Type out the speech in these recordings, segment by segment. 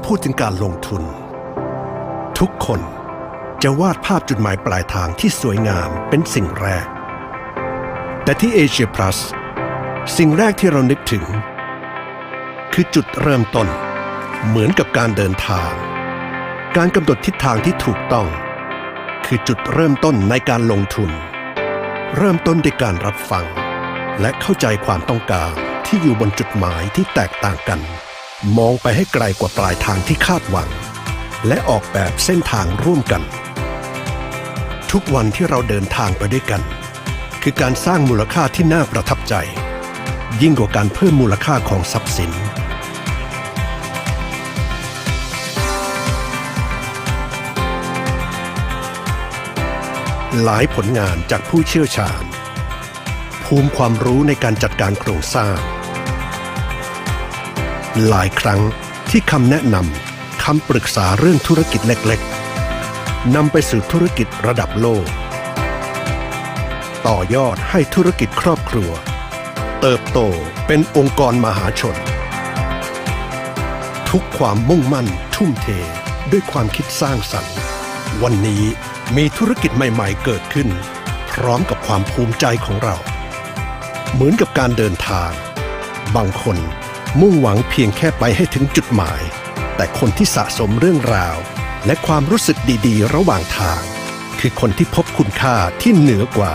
อพูดถึงการลงทุน ทุกคนจะวาดภาพจุดหมายปลายทางที่สวยงามเป็นสิ่งแรก แต่ที่ Asia Plus สิ่งแรกที่เรานึกถึง คือจุดเริ่มต้น เหมือนกับการเดินทาง การกำหนดทิศทางที่ถูกต้อง คือจุดเริ่มต้นในการลงทุน เริ่มต้นด้วยการรับฟัง และเข้าใจความต้องการที่อยู่บนจุดหมายที่แตกต่างกัน มองไปให้ไกลกว่าปลายทางที่คาดหวัง และออกแบบเส้นทางร่วมกัน ทุกวันที่เราเดินทางไปด้วยกัน คือการสร้างมูลค่าที่น่าประทับใจ ยิ่งกว่าการเพิ่มมูลค่าของทรัพย์สิน หลายผลงานจากผู้เชี่ยวชาญ ภูมิความรู้ในการจัดการโครงสร้าง หลายครั้งที่คำแนะนำคำปรึกษาเรื่องธุรกิจเล็กๆนำไปสู่ธุรกิจระดับโลก ต่อยอดให้ธุรกิจครอบครัว เติบโตเป็นองค์กรมหาชน ทุกความมุ่งมั่นทุ่มเทด้วยความคิดสร้างสรรค์ วันนี้มีธุรกิจใหม่ๆเกิดขึ้น พร้อมกับความภูมิใจของเรา เหมือนกับการเดินทาง บางคน มุ่งหวังเพียงแค่ไปให้ถึงจุดหมาย แต่คนที่สะสมเรื่องราว และความรู้สึกดีๆ ระหว่างทาง คือคนที่พบคุณค่าที่เหนือกว่า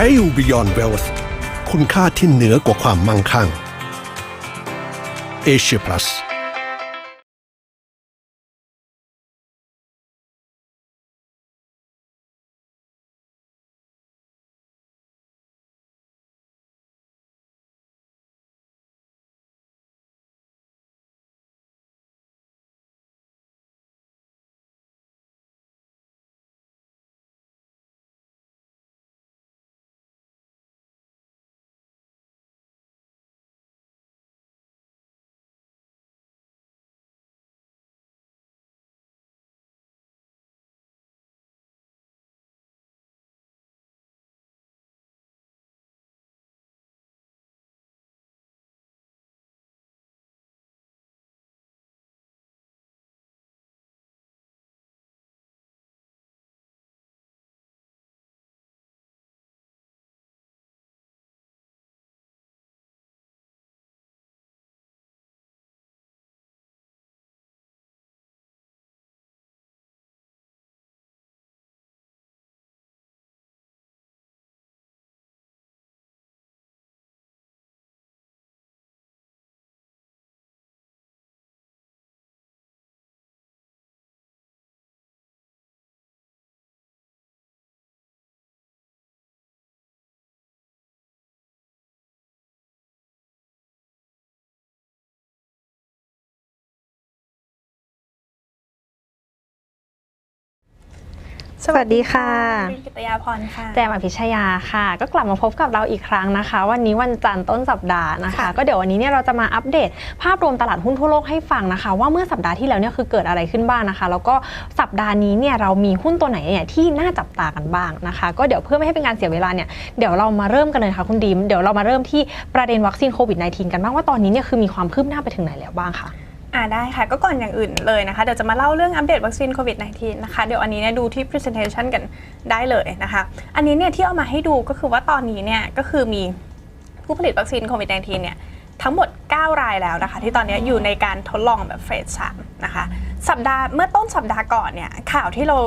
well Beyond Wealth คุณค่าที่เหนือกว่าความมั่งคั่ง Asia Plus สวัสดีค่ะเป็นกิตยาพรค่ะ แจมอภิชยาค่ะ ก็กลับมาพบกับเราอีกครั้งนะคะ วันนี้วันจันทร์ต้นสัปดาห์นะคะค่ะก็เดี๋ยววันนี้เนี่ยเราจะมาอัปเดต ภาพรวมตลาดหุ้นทั่วโลกให้ฟังนะคะ ว่าเมื่อสัปดาห์ที่แล้วเนี่ยคือเกิดอะไรขึ้นบ้างนะคะ แล้วก็สัปดาห์นี้เนี่ยเรามีหุ้นตัวไหนเนี่ยที่น่าจับตากันบ้างนะคะ ก็เดี๋ยวเพื่อไม่ให้เป็นการเสียเวลาเนี่ยเดี๋ยวเรามาเริ่มกันเลยค่ะคุณดีมเดี๋ยวเรามาเริ่มที่ประเด็นวัคซีนโควิด -19 กันบ้างว่าตอนนี้เนี่ยคือมีความคืบหน้าไปถึงไหนแล้วบ้างคะ อ่าได้ค่ะ ก็ก่อนอย่างอื่นเลยนะคะ เดี๋ยวจะมาเล่าเรื่องอัปเดตวัคซีนโควิด -19 นะคะ เดี๋ยวอันนี้เนี่ยดูที่ presentation กันได้เลยนะคะ อันนี้เนี่ยที่เอามาให้ดูก็คือว่าตอนนี้เนี่ยก็คือมีผู้ผลิตวัคซีนโควิด -19 เนี่ยทั้งหมด 9 รายแล้วนะคะ ที่ตอนนี้อยู่ในการทดลองแบบเฟส3นะคะ สัปดาห์เมื่อต้นสัปดาห์ก่อนเนี่ยข่าวที่เรา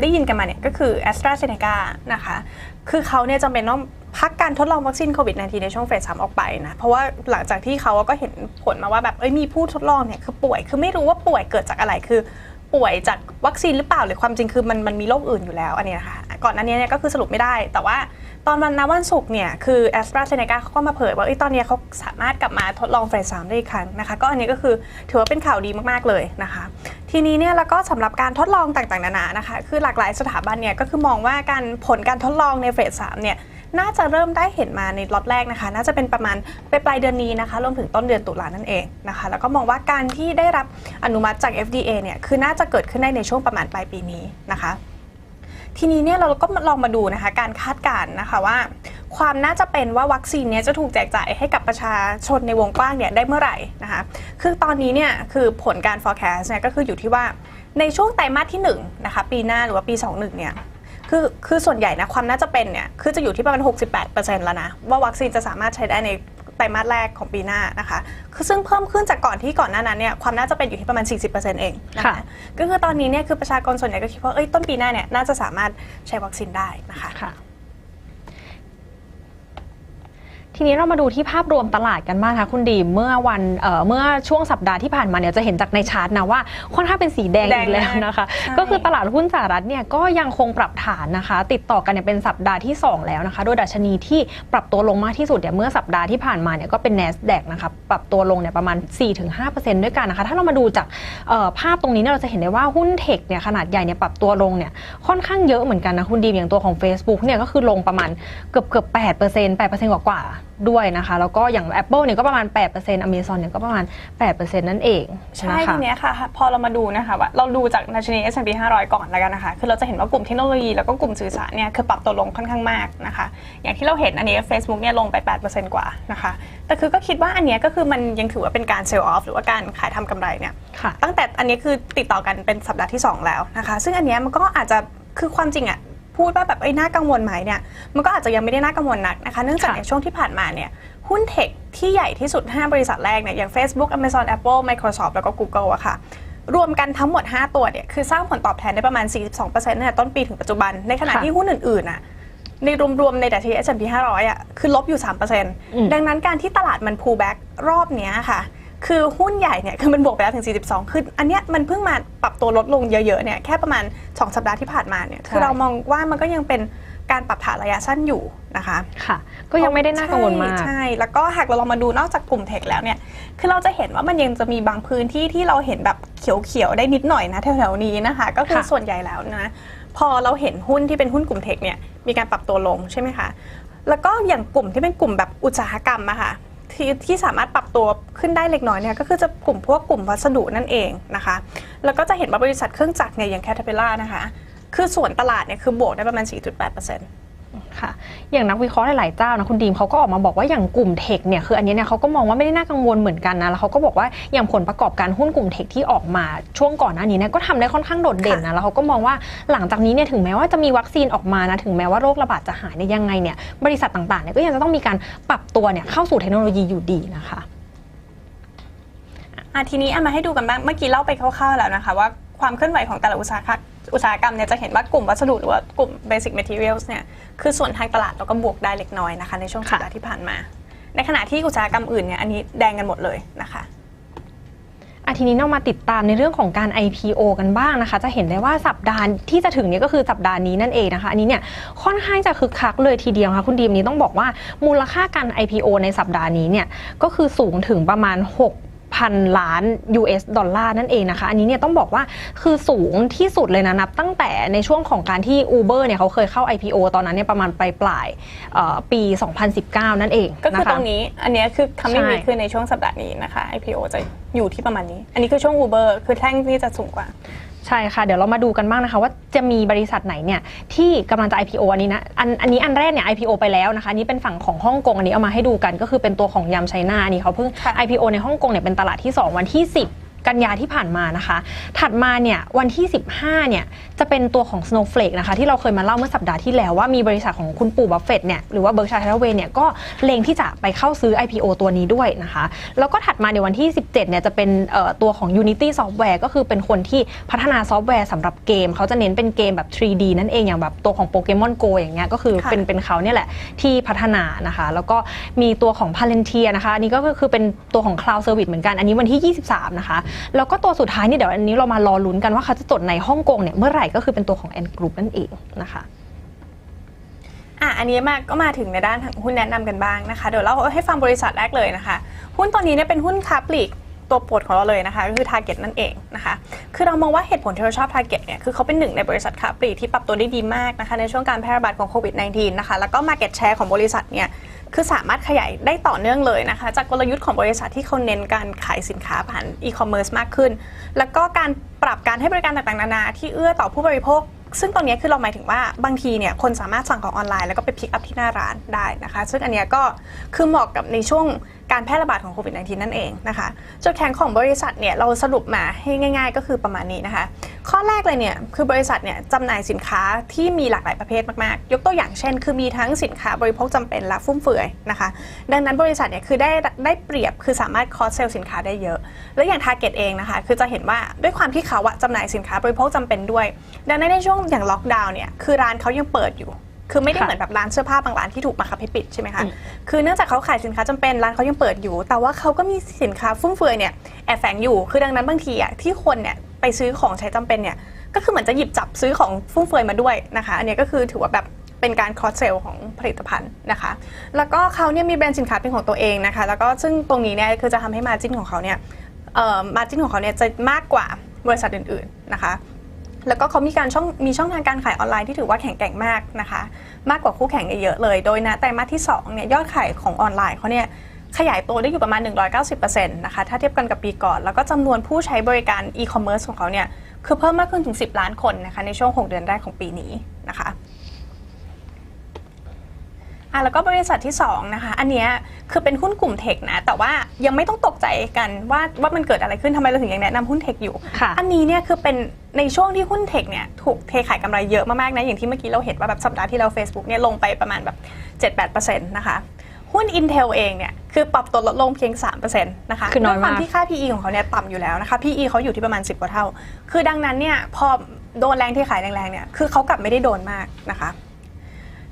ได้ยินกันมาเนี่ยก็คือ a s t r a z เซ e c a นะคะ คือเขาเนี่ยจำเป็นต้อง พักการทดลองวัคซีนโควิด -19 ในช่วงเฟส3ออกไปนะ เพราะว่าหลังจากที่เขาก็เห็นผลมาว่าแบบเอ้ยมีผู้ทดลองเนี่ยคือป่วย คือไม่รู้ว่าป่วยเกิดจากอะไรคือ ป่วยจากวัคซีนหรือเปล่าหรือความจริงคือมันมันมีโรคอื่นอยู่แล้วอันนี้นะคะก่อนหน้านี้เนี่ยก็คือสรุปไม่ได้ แต่ว่าตอนวันนวันศุกร์เนี่ยคือ a s t r a z เซ e c a เขาก็มาเผยว่าตอนนี้เขาสามารถกลับมาทดลองเฟส3ได้อีกครั้งนะคะ ก็อันนี้ก็คือถือว่าเป็นข่าวดีมากๆเลยนะคะ ทีนี้เนี่ยแล้วก็สำหรับการทดลองต่างๆนานานะคะ คือหลากหลายสถาบันเนี่ยก็คือมองว่าการผลการทดลองในเฟส3เนี่ย น่าจะเริ่มได้เห็นมาในล็อตแรกนะคะ น่าจะเป็นประมาณไปปลายเดือนนี้นะคะรวมถึงต้นเดือนตุลานั่นเองนะคะ แล้วก็มองว่าการที่ได้รับอนุมัติจาก FDA เนี่ยคือน่าจะเกิดขึ้นได้ในช่วงประมาณปลายปีนี้นะคะทีนี้เนี่ยเราก็ลองมาดูนะคะการคาดการณ์นะคะว่า ความน่าจะเป็นว่าวัคซีนเนี้ยจะถูกแจกจ่ายให้กับประชาชนในวงกว้างเนี่ยได้เมื่อไหร่นะคะคือตอนนี้เนี่ยคือผลการ forecast เนี่ยก็คืออยู่ที่ว่าในช่วงไตรมาสที่1นะคะปีหน้าหรือว่าปี 21เนี่ย คือคือส่วนใหญ่นะความน่าจะเป็นเนี่ยคือจะอยู่ที่ประมาณ 68%แล้วนะ ว่าวัคซีนจะสามารถใช้ได้ในไตรมาสแรกของปีหน้านะคะ คือซึ่งเพิ่มขึ้นจากก่อนที่ก่อนหน้านั้นเนี่ยความน่าจะเป็นอยู่ที่ประมาณ 40%เองนะคะค่ะก็คือตอนนี้เนี่ยคือประชากรส่วนใหญ่ก็คิดว่าเอ้ยต้นปีหน้าเนี่ยน่าจะสามารถใช้วัคซีนได้นะคะ ค่ะ ทีนี้เรามาดูที่ภาพรวมตลาดกันบ้างค่ะคุณดีมเมื่อวันเอ่อเมื่อช่วงสัปดาห์ที่ผ่านมาเนี่ยจะเห็นจากในชาร์ตนะว่าค่อนข้างเป็นสีแดงแดงอีกแล้วมากนะคะ ใช่ ก็คือตลาดหุ้นสหรัฐเนี่ยก็ยังคงปรับฐานนะคะ ติดต่อกันเนี่ยเป็นสัปดาห์ที่ 2 แล้วนะคะ โดยดัชนีที่ปรับตัวลงมากที่สุดเนี่ยเมื่อสัปดาห์ที่ผ่านมาเนี่ยก็เป็น NASDAQ นะคะปรับตัวลงเนี่ยประมาณ 4-5%ด้วยกันนะคะ ถ้าเรามาดูจากเอ่อภาพตรงนี้เนี่ยเราจะเห็นได้ว่าหุ้นเทคเนี่ยขนาดใหญ่เนี่ยปรับตัวลงเนี่ยค่อนข้างเยอะเหมือนกันนะคุณดีมอย่างตัวของ Facebook เนี่ยก็คือลงประมาณเกือบเกือบ8% 8%กว่ากว่าๆ ด้วยนะคะ แล้วก็อย่าง Apple เนี่ยก็ประมาณ 8% Amazon เนี่ยก็ประมาณ 8%นั่นเองใช่นะคะทีเนี้ยค่ะ พอเรามาดูนะคะว่าเราดูจากดัชนี S&P 500 ก่อนแล้วกันนะคะ คือเราจะเห็นว่ากลุ่มเทคโนโลยีแล้วก็กลุ่มสื่อสารเนี่ยคือปรับตัวลงค่อนข้างมากนะคะ อย่างที่เราเห็นอันนี้ Facebook เนี่ยลงไป 8%กว่านะคะ แต่คือก็คิดว่าอันเนี้ยก็คือมันยังถือว่าเป็นการเซลล์ออฟหรือว่าการขายทำกำไรเนี่ยค่ะตั้งแต่อันนี้คือติดต่อกันเป็นสัปดาห์ที่ 2 แล้วนะคะ ซึ่งอันเนี้ยมันก็อาจจะคือความจริงอะ พูดว่าแบบไอ้ยน่ากังวลไหมเนี่ยมันก็อาจจะยังไม่ได้น่ากังวลนักนะคะเนื่องจากค่ะในช่วงที่ผ่านมาเนี่ยหุ้นเทคที่ใหญ่ที่สุด 5 บริษัทแรกเนี่ยอย่าง Facebook Amazon Apple Microsoft แล้วก็ Google อะค่ะรวมกันทั้งหมด 5 ตัวเนี่ยคือสร้างผลตอบแทนได้ประมาณ 42%ตั้งแต่ต้นปีถึงปัจจุบัน ในขณะค่ะที่หุ้นอื่นๆอะในรวมๆ ในดัชนี S&P 500อะคือลบอยู่ 3%ดังนั้นการที่ตลาดมัน pull back รอบเนี้ยค่ะ คือหุ้นใหญ่เนี่ยคือมันบวกไปแล้วถึง 42คืออันเนี้ยมันเพิ่งมาปรับตัวลดลงเยอะๆเนี่ยแค่ประมาณ 2 สัปดาห์ที่ผ่านมาเนี่ยคือใช่เรามองว่ามันก็ยังเป็นการปรับฐานระยะสั้นอยู่นะคะค่ะ ก็ยังไม่ได้น่ากังวลมากใช่ใช่ แล้วก็หากเราลองมาดูนอกจากกลุ่มเทคแล้วเนี่ย คือเราจะเห็นว่ามันยังจะมีบางพื้นที่ที่เราเห็นแบบเขียวๆได้นิดหน่อยนะแถวๆนี้นะคะ ก็คือค่ะส่วนใหญ่แล้วนะ พอเราเห็นหุ้นที่เป็นหุ้นกลุ่มเทคเนี่ยมีการปรับตัวลงใช่ไหมคะ แล้วก็อย่างกลุ่มที่เป็นกลุ่มแบบอุตสาหกรรมอะค่ะ ที่ที่สามารถปรับตัวขึ้นได้เล็กน้อยเนี่ยก็คือจะกลุ่มพวกกลุ่มวัสดุนั่นเองนะคะ แล้วก็จะเห็นว่าบริษัทเครื่องจักรเนี่ยอย่าง Caterpillar นะคะ คือส่วนตลาดเนี่ยคือบวกได้ประมาณ 4.8% ค่ะ อย่างนักวิเคราะห์หลายๆเจ้านะคุณดีมเขาก็ออกมาบอกว่าอย่างกลุ่มเทคเนี่ยคืออันนี้เนี่ยเขาก็มองว่าไม่ได้น่ากังวลเหมือนกันนะแล้วเขาก็บอกว่าอย่างผลประกอบการหุ้นกลุ่มเทคที่ออกมาช่วงก่อนหน้านี้เนี่ยก็ทำได้ค่อนข้างโดดเด่นนะแล้วเขาก็มองว่าหลังจากนี้เนี่ยถึงแม้ว่าจะมีวัคซีนออกมานะถึงแม้ว่าโรคระบาดจะหายเนี่ยยังไงเนี่ยบริษัทต่างๆเนี่ยก็ยังจะต้องมีการปรับตัวเนี่ยเข้าสู่เทคโนโลยีอยู่ดีนะคะอะทีนี้เอามาให้ดูกันบ้างเมื่อกี้เล่าไปคร่าวๆแล้วนะคะว่าความเคลื่อนไหวของแต่ละอุตสาหกรรม อุตสาหกรรมเนี่ยจะเห็นว่ากลุ่มวัสดุหรือว่ากลุ่ม basic materials เนี่ยคือส่วนทางตลาดเราก็บวกได้เล็กน้อยนะคะในช่วงสัปดาห์ที่ผ่านมา ในขณะที่อุตสาหกรรมอื่นเนี่ยอันนี้แดงกันหมดเลยนะคะอาทีนี้เรามาติดตามในเรื่องของการ IPO กันบ้างนะคะ จะเห็นได้ว่าสัปดาห์ที่จะถึงเนี้ก็คือสัปดาห์นี้นั่นเองนะคะ อันนี้เนี่ยค่อนข้างจะคึกคักเลยทีเดียวค่ะคุณดีมนี้ต้องบอกว่ามูลค่าการ IPO ในสัปดาห์นี้เนี่ยก็คือสูงถึงประมาณ6 พันล้าน US ดอลลาร์นั่นเองนะคะ อันนี้เนี่ยต้องบอกว่าคือสูงที่สุดเลยนะนับตั้งแต่ในช่วงของการที่ Uber เนี่ยเขาเคยเข้า IPO ตอนนั้นเนี่ยประมาณปลายปลายๆเอ่อปี 2019 นั่นเองก็คือนะะตรงนี้อันเนี้ยคือ coming ใช่ week คือในช่วงสัปดาห์นี้นะคะ IPO จะอยู่ที่ประมาณนี้ อันนี้คือช่วง Uber คือแท่งที่จะสูงกว่า ใช่ค่ะ เดี๋ยวเรามาดูกันบ้างนะคะ ว่าจะมีบริษัทไหนเนี่ยที่กำลังจะ IPO อันนี้นะอันอันนี้อันแรกเนี่ย IPO ไปแล้วนะคะอันนี้เป็นฝั่งของฮ่องกงอันนี้เอามาให้ดูกัน ก็คือเป็นตัวของยำไชน่าอันนี้เขาเพิ่งค่ะ IPO ในฮ่องกงเนี่ยเป็นตลาดที่ 2 วันที่ 10 กันยาที่ผ่านมานะคะ ถัดมาเนี่ยวันที่ 15 เนี่ยจะเป็นตัวของ Snowflake นะคะที่เราเคยมาเล่าเมื่อสัปดาห์ที่แล้วว่ามีบริษัทของคุณปู่บัฟเฟตต์เนี่ยหรือว่าเบิร์กชัย h ฮ t เวย์เนี่ยก็เล็งที่จะไปเข้าซื้อ IPO ตัวนี้ด้วยนะคะ แล้วก็ถัดมาในวันที่ 17 เนี่ยจะเป็นเอ่อตัวของ Unity Software ก็คือเป็นคนที่พัฒนาซอฟต์แวร์สำหรับเกม เขาจะเน้นเป็นเกมแบบ 3D นั่นเองอย่างแบบตัวของ Pokemon Go อย่างเงี้ยก็คือค่ะเป็นเป็นเขาเนี่ยแหละที่พัฒนานะคะ แล้วก็มีตัวของ Palantir นะคะอันนี้ก็คือเป็นตัวของ Cloud Service เหมือนกัน อันนี้วันที่ 23 นะคะแล้วก็ตัวสุดท้ายเนี่ยเดี๋ยวอันนี้เรามารอลุ้นกันว่าเขาจะจดในฮ่องกงเนี่ยเมื่อไหร่ก็คือเป็นตัวของแอนกรุ๊ปนั่นเองนะคะอะอันนี้มาก็มาถึงในด้านหุ้นแนะนำกันบ้างนะคะ เดี๋ยวเราให้ฟังบริษัทแรกเลยนะคะ หุ้นตัวนี้เนี่ยเป็นหุ้นค้าปลีก ตัวโปรดของเราเลยนะคะก็คือ Target นั่นเองนะคะคือเรามองว่าเหตุผลที่เราชอบ Target เนี่ยคือเขาเป็นหนึ่งในบริษัทค้าปลีกที่ปรับตัวได้ดีมากนะคะในช่วงการแพร่ระบาดของโควิด -19 นะคะแล้วก็ Market Share ของบริษัทเนี่ยคือสามารถขยายได้ต่อเนื่องเลยนะคะ จากกลยุทธ์ของบริษัทที่เขาเน้นการขายสินค้าผ่านอีคอมเมิร์ซมากขึ้น แล้วก็การปรับการให้บริการต่างๆ นานา ที่เอื้อต่อผู้บริโภค ซึ่งตรงนี้คือเราหมายถึงว่าบางทีเนี่ยคนสามารถสั่งของออนไลน์แล้วก็ไปพิกอัพที่หน้าร้านได้นะคะ ซึ่งอันนี้ก็คือเหมาะกับในช่วง การแพร่ระบาดของโควิด -19 นั่นเองนะคะ จุดแข็งของบริษัทเนี่ยเราสรุปมาให้ง่าย ๆ ก็คือประมาณนี้นะคะ ข้อแรกเลยเนี่ยคือบริษัทเนี่ยจำหน่ายสินค้าที่มีหลากหลายประเภทมากๆ ยกตัวอย่างเช่น คือมีทั้งสินค้าบริโภคจำเป็นและฟุ่มเฟือยนะคะ ดังนั้นบริษัทเนี่ยคือได้ได้เปรียบคือสามารถคอสเซลสินค้าได้เยอะ แล้วอย่าง Target เองนะคะ คือจะเห็นว่าด้วยความที่เขาอะจำหน่ายสินค้าบริโภคจำเป็นด้วย ดังนั้นในช่วงอย่างล็อกดาวน์เนี่ยคือร้านเขายังเปิดอยู่ คือไม่ได้ค่ะเหมือนแบบร้านเสื้อผ้าบางร้านที่ถูกบังคับให้ปิดใช่ไหมคะ คือเนื่องจากเขาขายสินค้าจำเป็นร้านเขายังเปิดอยู่ แต่ว่าเขาก็มีสินค้าฟุ่มเฟือยเนี่ยแอบแฝงอยู่ คือดังนั้นบางทีอะที่คนเนี่ยไปซื้อของใช้จำเป็นเนี่ย ก็คือเหมือนจะหยิบจับซื้อของฟุ่มเฟือยมาด้วยนะคะ อันเนี้ยก็คือถือว่าแบบเป็นการคอสเซลของผลิตภัณฑ์นะคะ แล้วก็เขาเนี่ยมีแบรนด์สินค้าเป็นของตัวเองนะคะ แล้วก็ซึ่งตรงนี้เนี่ยคือจะทำให้มาจิ้นของเขาเนี่ยเอ่อมาจิ้นของเขาเนี่ยจะมากกว่าบริษัทอื่นๆนะคะ แล้วก็เขามีการช่องมีช่องทางการขายออนไลน์ที่ถือว่าแข็งแกร่งมากนะคะ มากกว่าคู่แข่งเยอะเลย โดยนะไตรมาสที่2เนี่ยยอดขายของออนไลน์เขาเนี่ยขยายตัวได้อยู่ประมาณ 190%นะคะ ถ้าเทียบกันกับปีก่อน แล้วก็จำนวนผู้ใช้บริการอีคอมเมิร์ซของเขาเนี่ย คือเพิ่มมากขึ้นถึง 10 ล้านคนนะคะ ในช่วง 6 เดือนแรกของปีนี้นะคะ อะแล้วก็บริษัทที่2นะคะอันเนี้ยคือเป็นหุ้นกลุ่มเทคนะแต่ว่ายังไม่ต้องตกใจกันว่าว่ามันเกิดอะไรขึ้นทำไมเราถึงยังแนะนำหุ้นเทคอยู่ ค่ะอันนี้เนี่ยคือเป็นในช่วงที่หุ้นเทคเนี่ยถูกเทขายกำไรเยอะมากๆนะอย่างที่เมื่อกี้เราเห็นว่าแบบสัปดาห์ที่แล้ว Facebook เนี่ยลงไปประมาณแบบ7-8%นะคะหุ้น Intel เองเนี่ยคือปรับตัวลดลงเพียง 3%นะคะคือน้อยด้วยความมากที่ค่า PE ของเขาเนี่ยต่ำอยู่แล้วนะคะ PE เขาอยู่ที่ประมาณ 10 กว่าเท่า คือดังนั้นเนี่ยพอโดนแรงเทขายแรงๆเนี่ยคือเขากลับไม่ได้โดนมากนะคะ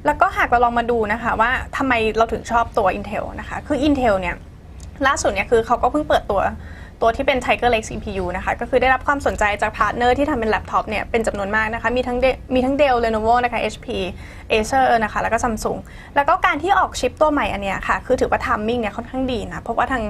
แล้วก็หากเราลองมาดูนะคะว่าทำไมเราถึงชอบตัว Intel นะคะ คือ Intel เนี่ยล่าสุดเนี่ยคือเขาก็เพิ่งเปิดตัว ตัวที่เป็น Tiger Lake CPU นะคะก็คือได้รับความสนใจจากพาร์ทเนอร์ที่ทำเป็นแล็ปท็อปเนี่ยเป็นจำนวนมากนะคะมีทั้งมีทั้ง Dell Lenovo นะคะ HP Acer นะคะแล้วก็ Samsung แล้วก็การที่ออกชิปตัวใหม่อันเนี้ยค่ะคือถือว่าทามมิ่งเนี่ยค่อนข้างดีนะเพราะว่าทาง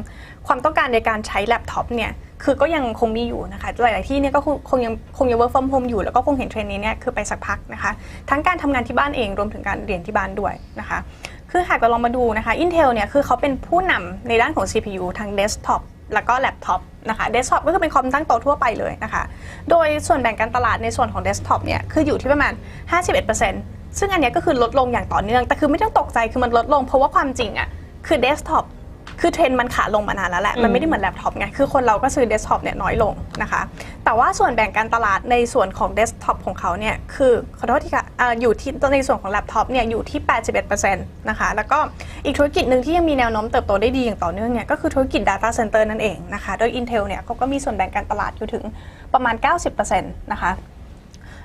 ความต้องการในการใช้แล็ปท็อปเนี่ยคือก็ยังคงมีอยู่นะคะ หลาย ๆ ที่เนี่ยก็คงยังคงยัง work from home อยู่ แล้วก็คงเห็นเทรนด์นี้เนี่ยคือไปสักพักนะคะ ทั้งการทำงานที่บ้านเองรวมถึงการเรียนที่บ้านด้วยนะคะ คือหากเราลองมาดูนะคะ Intel เนี่ยคือเขาเป็นผู้นำในด้านของ CPU ทางเดสก์ท็อป แล้วก็แล็ปท็อปนะคะเดสก์ท็อปก็คือเป็นคอมตั้งโต๊ะทั่วไปเลยนะคะ โดยส่วนแบ่งการตลาดในส่วนของเดสก์ท็อปเนี่ยคืออยู่ที่ประมาณ 51%ซึ่งอันนี้ก็คือลดลงอย่างต่อเนื่อง แต่คือไม่ต้องตกใจคือมันลดลง เพราะว่าความจริงอะคือเดสก์ท็อป คือเทรนด์มันขาลงมานานแล้วแหละ มันไม่ได้เหมือนแล็ปท็อปไง คือคนเราก็ซื้อเดสก์ท็อปเนี่ยน้อยลงนะคะ แต่ว่าส่วนแบ่งการตลาดในส่วนของเดสก์ท็อปของเขาเนี่ย คือขอโทษทีค่ะเอ่ออยู่ที่ในส่วนของแล็ปท็อปเนี่ยอยู่ที่ 81%นะคะ แล้วก็อีกธุรกิจหนึ่งที่ยังมีแนวโน้มเติบโตได้ดีอย่างต่อเนื่องเนี่ย ก็คือธุรกิจ Data Center นั่นเองนะคะ โดย Intel เนี่ยเขาก็มีส่วนแบ่งการตลาดอยู่ถึงประมาณ 90%นะคะ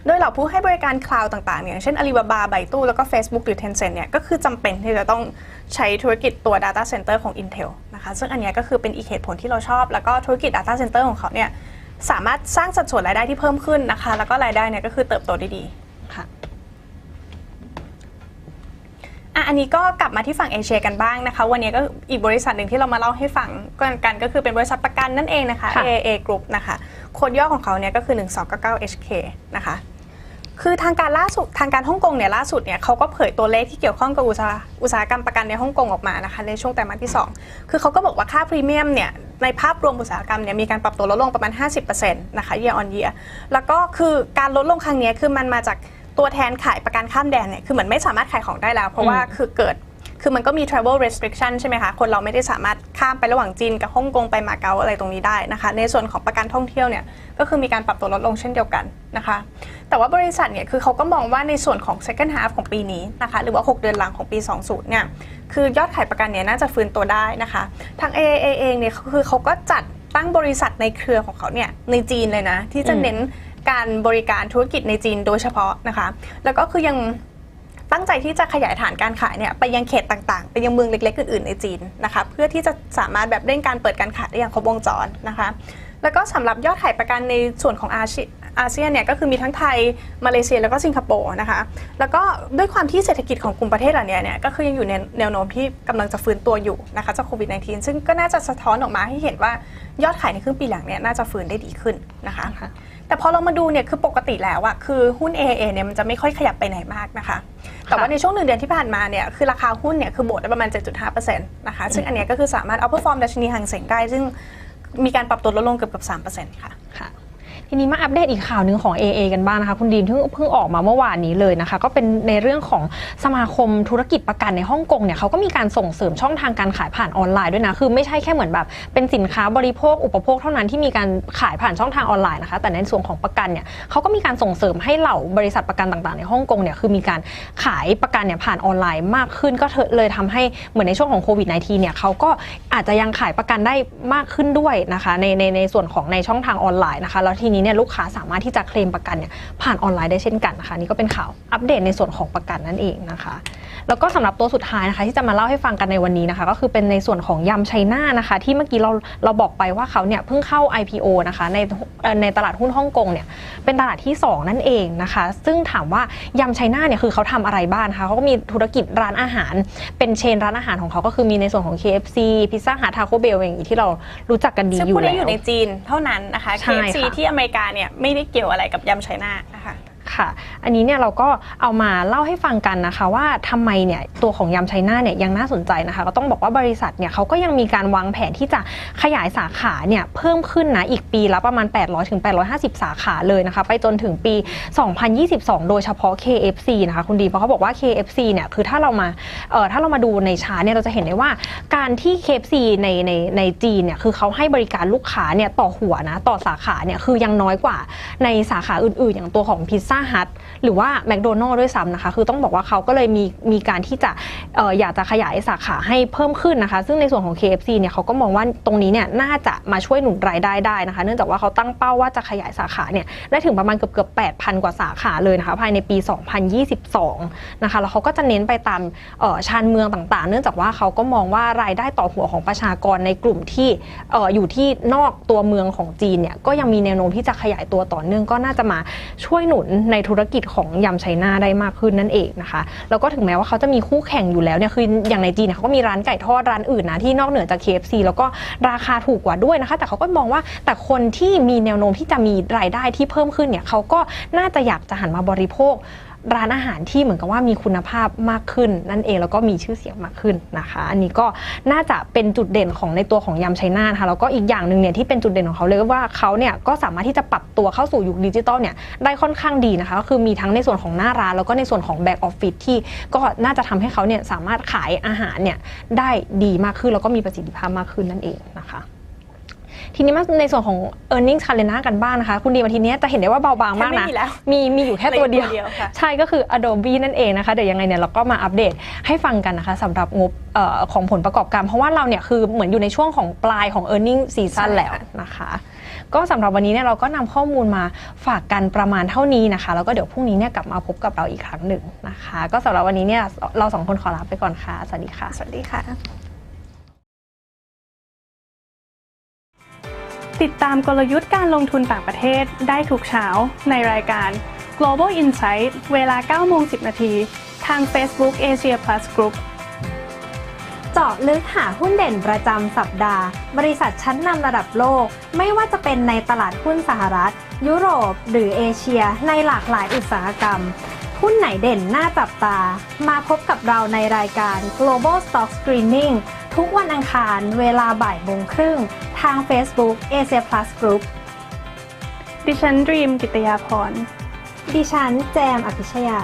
โดยเหล่าผู้ให้บริการคลาวด์ต่างๆอย่างเช่น Alibaba ไบตู้แล้วก็ Facebook หรือ Tencent เนี่ยก็คือจำเป็นที่จะต้องใช้ธุรกิจตัว Data Center ของ Intel นะคะซึ่งอันเนี้ยก็คือเป็นอีกเหตุผลที่เราชอบ แล้วก็ธุรกิจ Data Center ของเขาเนี่ยสามารถสร้างสัดส่วนรายได้ที่เพิ่มขึ้นนะคะ แล้วก็รายได้เนี่ยก็คือเติบโตได้ดีค่ะอะอันนี้ก็กลับมาที่ฝั่งเอเชียกันบ้างนะคะ วันนี้ก็อีกบริษัทหนึ่งที่เรามาเล่าให้ฟังกันก็คือเป็นบริษัทประกันนั่นเองนะคะค่ะ AAA Group นะคะ โค้ดย่อของเขาเนี่ยก็คือ 1299 HK นะคะ คือทางการล่าสุดทางการฮ่องกงเนี่ยล่าสุดเนี่ยเขาก็เผยตัวเลขที่เกี่ยวข้องกับอุตสาหอุตสาหกรรมประกันในฮ่องกงออกมานะคะในช่วงไตรมาสที่ 2 คือเขาก็บอกว่าค่าพรีเมียมเนี่ยในภาพรวมอุตสาหกรรมเนี่ยมีการปรับตัวลดลงประมาณ 50%นะคะ year on year แล้วก็คือการลดลงครั้งนี้คือมันมาจากตัวแทนขายประกันข้ามแดนเนี่ยคือเหมือนไม่สามารถขายของได้แล้ว เพราะว่าคือเกิด คือมันก็มี travel restriction ใช่ไหมคะ คนเราไม่ได้สามารถข้ามไประหว่างจีนกับฮ่องกงไปมาเก๊าอะไรตรงนี้ได้นะคะ ในส่วนของประกันท่องเที่ยวเนี่ยก็คือมีการปรับตัวลดลงเช่นเดียวกันนะคะ แต่ว่าบริษัทเนี่ยคือเขาก็มองว่าในส่วนของ second half ของปีนี้นะคะหรือว่า 6 เดือนหลังของปี 20 เนี่ยคือยอดขายประกันเนี่ยน่าจะฟื้นตัวได้นะคะ ทาง AAA เองเนี่ยคือเขาก็จัดตั้งบริษัทในเครือของเขาเนี่ยในจีนเลยนะ ที่จะเน้นการบริการธุรกิจในจีนโดยเฉพาะนะคะ แล้วก็คือยัง ตั้งใจที่จะขยายฐานการขายเนี่ยไปยังเขตต่างๆ ไปยังเมืองเล็กๆอื่นๆในจีนนะคะเพื่อที่จะสามารถแบบเร่งการเปิดการขายได้อย่างครบวงจรนะคะแล้วก็สำหรับยอดขายประกันในส่วนของอาชีอาเซียนเนี่ยก็คือมีทั้งไทยมาเลเซียแล้วก็สิงคโปร์นะคะแล้วก็ด้วยความที่เศรษฐกิจของกลุ่มประเทศเหล่านี้เนี่ยก็คือยังอยู่ในแนวโน้มที่กำลังจะฟื้นตัวอยู่นะคะจากโควิด -19 ซึ่งก็น่าจะสะท้อนออกมาให้เห็นว่ายอดขายในครึ่งปีหลังเนี่ยน่าจะฟื้นได้ดีขึ้นนะคะคะ แต่พอเรามาดูเนี่ยคือปกติแล้วอะคือหุ้น AAA เนี่ยมันจะไม่ค่อยขยับไปไหนมากนะคะ แต่ว่าในช่วงหนึ่งเดือนที่ผ่านมาเนี่ยคือราคาหุ้นเนี่ยคือบวกได้ประมาณ 7.5%นะคะ ซึ่งอันเนี้ยก็คือสามารถเอา perform ดัชนีหางเสงได้ ซึ่งมีการปรับตัวลดลงเกือบเกือบ3%ค่ะค่ะ ทีนี้มาอัปเดตอีกข่าวหนึ่งของ AA กันบ้างนะคะ คุณดีมที่เพิ่งออกมาเมื่อวานนี้เลยนะคะ ก็เป็นในเรื่องของสมาคมธุรกิจประกันในฮ่องกงเนี่ยเขาก็มีการส่งเสริมช่องทางการขายผ่านออนไลน์ด้วยนะ คือไม่ใช่แค่เหมือนแบบเป็นสินค้าบริโภคอุปโภคเท่านั้นที่มีการขายผ่านช่องทางออนไลน์นะคะ แต่ในส่วนของประกันเนี่ยเขาก็มีการส่งเสริมให้เหล่าบริษัทประกันต่างๆ ในฮ่องกงเนี่ยคือมีการขายประกันเนี่ยผ่านออนไลน์มากขึ้นก็เลยทำให้เหมือนในช่วงของโควิด -19 เนี่ยเขาก็อาจจะยังขายประกันได้มากขึ้นด้วยนะคะในในในส่วนของในช่องทางออนไลน์นะคะแล้วทีนี้เนี่ยลูกค้าสามารถที่จะเคลมประกันเนี่ยผ่านออนไลน์ได้เช่นกันนะคะนี่ก็เป็นข่าวอัปเดตในส่วนของประกันนั่นเองนะคะ แล้วก็สำหรับตัวสุดท้ายนะคะที่จะมาเล่าให้ฟังกันในวันนี้นะคะ ก็คือเป็นในส่วนของยำไชน่านะคะ ที่เมื่อกี้เราเราบอกไปว่าเขาเนี่ยเพิ่งเข้า IPO นะคะในเอ่อในตลาดหุ้นฮ่องกงเนี่ยเป็นตลาดที่ 2 นั่นเองนะคะ ซึ่งถามว่ายำไชน่าเนี่ยคือเขาทำอะไรบ้างนะคะเขาก็มีธุรกิจร้านอาหาร เป็นเชนร้านอาหารของเขาก็คือมีในส่วนของ KFC พิซซ่าฮัททาโคเบลอย่างนี้ที่เรารู้จักกันดีซึ่งอยู่พูดแล้ได้อยู่ในวจีนเท่านั้นนะคะใช่ KFC ค่ะที่อเมริกาเนี่ยไม่ได้เกี่ยวอะไรกับยำไชน่านะคะ ค่ะ อันนี้เนี่ยเราก็เอามาเล่าให้ฟังกันนะคะว่าทำไมเนี่ยตัวของยำไชน่าเนี่ยยังน่าสนใจนะคะก็ต้องบอกว่าบริษัทเนี่ยเขาก็ยังมีการวางแผนที่จะขยายสาขาเนี่ยเพิ่มขึ้นนะอีกปีละประมาณ 800ถึง850 สาขาเลยนะคะไปจนถึงปี 2022 โดยเฉพาะ KFC นะคะคุณดีเพราะเขาบอกว่า KFC เนี่ยคือถ้าเรามาเอ่อถ้าเรามาดูในชาเนี่ยเราจะเห็นได้ว่าการที่ KFC ในในในจีนเนี่ยคือเขาให้บริการลูกค้าเนี่ยต่อหัวนะต่อสาขาเนี่ยคือยังน้อยกว่าในสาขาอื่นๆ อย่างตัวของพิซซ่าฮัทหรือว่าแมคโดนัลล์ด้วยซ้ำนะคะ คือต้องบอกว่าเขาก็เลยมีมีการที่จะอออยากจะขยายสาขาให้เพิ่มขึ้นนะคะ ซึ่งในส่วนของ KFC เนี่ยเขาก็มองว่าตรงนี้เนี่ยน่าจะมาช่วยหนุนรายได้ได้นะคะ เนื่องจากว่าเขาตั้งเป้าว่าจะขยายสาขาเนี่ยได้ถึงประมาณเกือบเกือบ8,000 กว่าสาขาเลยนะคะ ภายในปี 2022 นะคะ แล้วเขาก็จะเน้นไปตามชานเมืองต่างๆ เนื่องจากว่าเขาก็มองว่ารายได้ต่อหัวของประชากรในกลุ่มที่ออยู่ที่นอกตัวเมืองของจีนเนี่ยก็ยังมีแนวโน้มที่จะขยายตัวต่อเนื่องก็น่าจะมาช่วยหนุนในธุรกิจของยำไชน่าได้มากขึ้นนั่นเองนะคะ แล้วก็ถึงแม้ว่าเขาจะมีคู่แข่งอยู่แล้วเนี่ยคืออย่างในจีนเนี่ยเขาก็มีร้านไก่ทอดร้านอื่นนะที่นอกเหนือจาก KFC แล้วก็ราคาถูกกว่าด้วยนะคะ แต่เขาก็มองว่าแต่คนที่มีแนวโน้มที่จะมีรายได้ที่เพิ่มขึ้นเนี่ยเขาก็น่าจะอยากจะหันมาบริโภค ร้านอาหารที่เหมือนกับว่ามีคุณภาพมากขึ้น นั่นเองแล้วก็มีชื่อเสียงมากขึ้นนะคะ อันนี้ก็น่าจะเป็นจุดเด่นของในตัวของยำไชน่านะคะแล้วก็อีกอย่างหนึ่งเนี่ยที่เป็นจุดเด่นของเขาเลยว่าเขาเนี่ยก็สามารถที่จะปรับตัวเข้าสู่ยุคดิจิตอลเนี่ยได้ค่อนข้างดีนะคะก็คือมีทั้งในส่วนของหน้าร้านแล้วก็ในส่วนของแบ็กออฟฟิศที่ก็น่าจะทำให้เขาเนี่ยสามารถขายอาหารเนี่ยได้ดีมากขึ้นแล้วก็มีประสิทธิภาพมากขึ้นนั่นเองนะคะ ทีนี้มาในส่วนของ e a r n i n g ็ c a l e n d a r กันบ้างนะคะ คุณดีมาทีนี้จะเห็นได้ว่าเบาบางมากนะแทบไม่มีแล้วมีมีอยู่แค่ตัวเดียวเหลืออยู่ตัวเดียวค่ะใช่ก็คือ Adobe นั่นเองนะคะ เดี๋ยวยังไงเนี่ยเราก็มาอัปเดตให้ฟังกันนะคะสำหรับงบเอ่อของผลประกอบการ เพราะว่าเราเนี่ยคือเหมือนอยู่ในช่วงของปลายของ e a r n i n g season แล้วนะคะก็สำหรับวันนี้เนี่ยเราก็นำข้อมูลมาฝากกันประมาณเท่านี้นะคะ แล้วก็เดี๋ยวพรุ่งนี้เนี่ยกลับมาพบกับเราอีกครั้งหนึ่งนะคะ ก็สำหรับวันนี้เนี่ยเราสองคนขอลาไปก่อนค่ะ สวัสดีค่ะ สวัสดีค่ะ ติดตามกลยุทธ์การลงทุนต่างประเทศได้ทุกเช้าในรายการ Global Insight เวลา9โมง10 นาที ทาง Facebook Asia Plus Group เจาะลึกหาหุ้นเด่นประจำสัปดาห์ บริษัทชั้นนำระดับโลก ไม่ว่าจะเป็นในตลาดหุ้นสหรัฐ ยุโรป หรือเอเชีย ในหลากหลายอุตสาหกรรม หุ้นไหนเด่นน่าจับตา มาพบกับเราในรายการ Global Stock Screening ทุกวันอังคารเวลาบ่ายโมงครึ่ง ทาง Facebook Asia Plus Group ดิฉันดรีมกิตยาพร ดิฉันแจมอภิชยา